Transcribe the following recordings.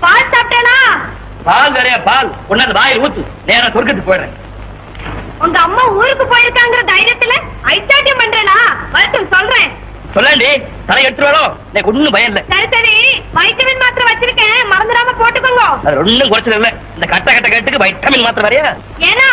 பால் சாப்பிட்டேனா? பால் வேறையா பால். கொண்டாந்து வாயில் ஊத்து. நேரா சொர்க்கத்துக்கு போயிடுறேன். உங்க அம்மா ஊருக்கு போயிருக்காங்கிற தைரியத்துல ஐச்சாட்டியம் பண்றேனா? வரட்டும் சொல்றேன். சொல்லாண்டி தலை எடுத்துருவாளோ? எனக்கு ஒண்ணும் பயம் இல்ல. சரி சரி. வைட்டமின் மாத்திரை வச்சிருக்கேன். மறந்துடாம போட்டுக்கோங்க. அது ஒண்ணும் குறைச்சது இல்ல. இந்த கட்ட கட்ட கட்டுக்கு வைட்டமின் மாத்திரை வரையா? ஏன்னா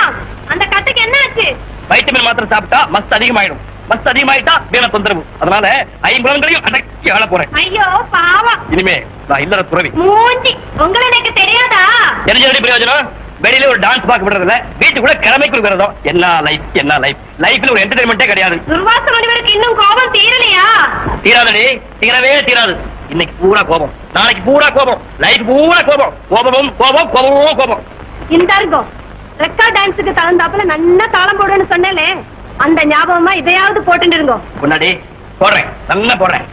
அந்த கட்டுக்கு என்ன ஆச்சு? வைட்டமின் மாத்திரை சாப்பிட்டா மஸ்த் அதிகமாயிடும். மஸ்த் அதிகமாயிட்டா வீண தொந்தரவு. அதனால ஐம்புலன்களையும் அடக்கி ஆள போறேன். ஐயோ பாவம். இனிமே நான் இல்லற துறவி. மூஞ்சி உங்களை எனக்கு தெரியாதா? தெரிஞ்ச பிரயோஜனம்? வெளியில ஒரு டான்ஸ் பார்க்க விடுறது இல்ல வீட்டுக்குள்ள கிழமைக்கு விடுறதும் என்ன லைஃப் என்ன லைஃப் லைஃப்ல ஒரு என்டர்டைன்மெண்டே கிடையாது. துர்வாச முனிவருக்கு இன்னும் கோபம் தீரலையா? தீராதடி. தீரவே தீராது. இன்னைக்கு பூரா கோபம். நாளைக்கு பூரா கோபம். லைஃப் பூரா கோபம். கோபமும் கோபம் கோபமும் கோபம். இந்த ரெக்கார்ட் டான்ஸுக்கு தகுந்தாப்புல நல்லா தாளம் போடுன்னு சொன்னேனே. அந்த ஞாபகமா இதையாவது போட்டுட்டு இருங்கோ. முன்னாடி போடுறேன். நல்லா போடுறேன்.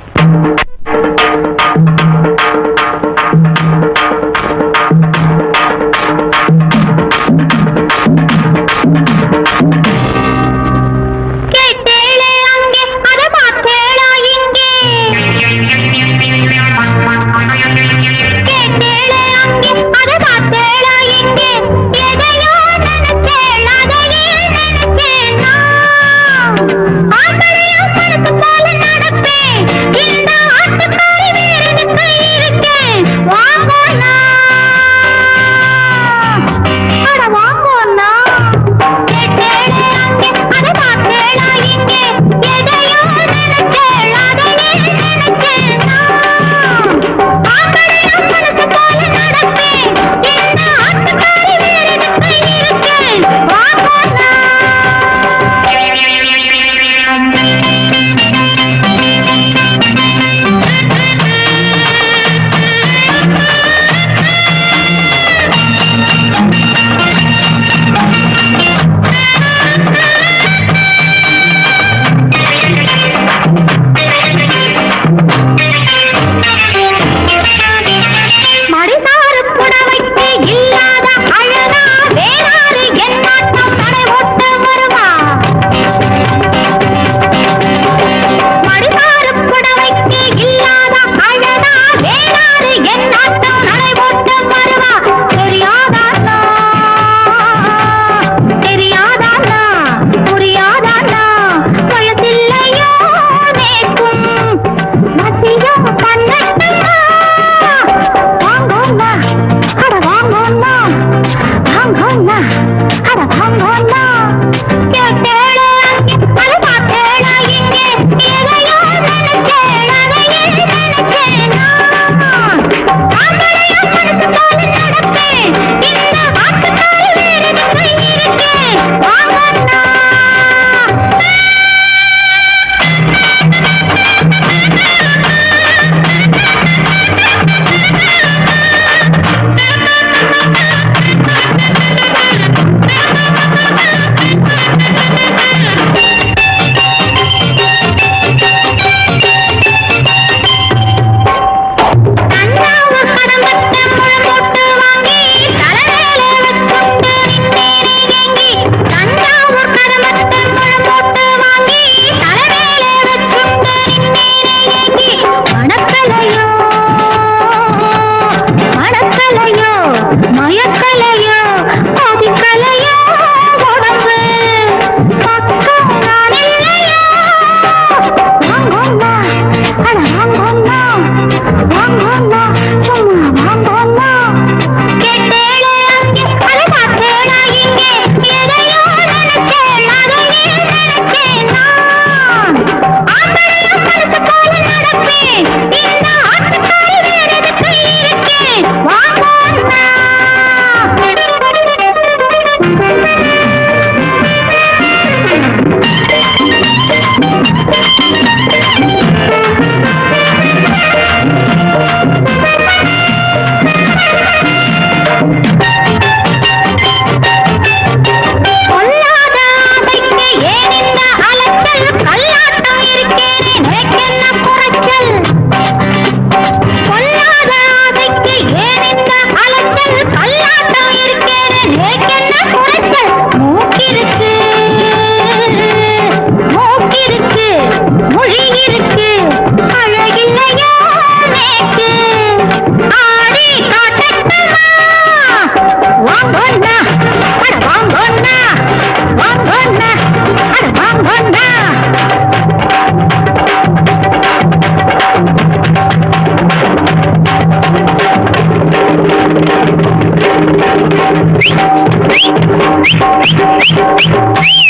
Thank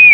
you.